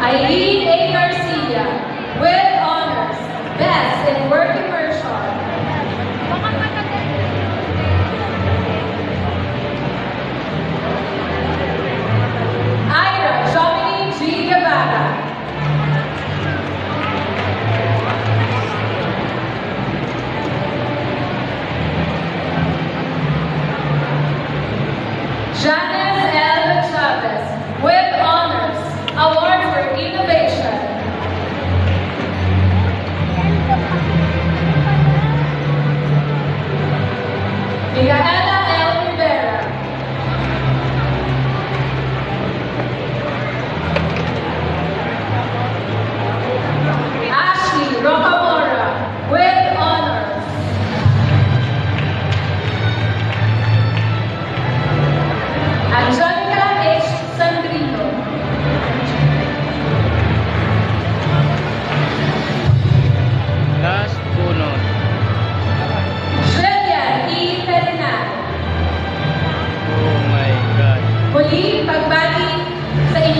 Aí Yeah. ahead.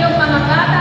ng pamagat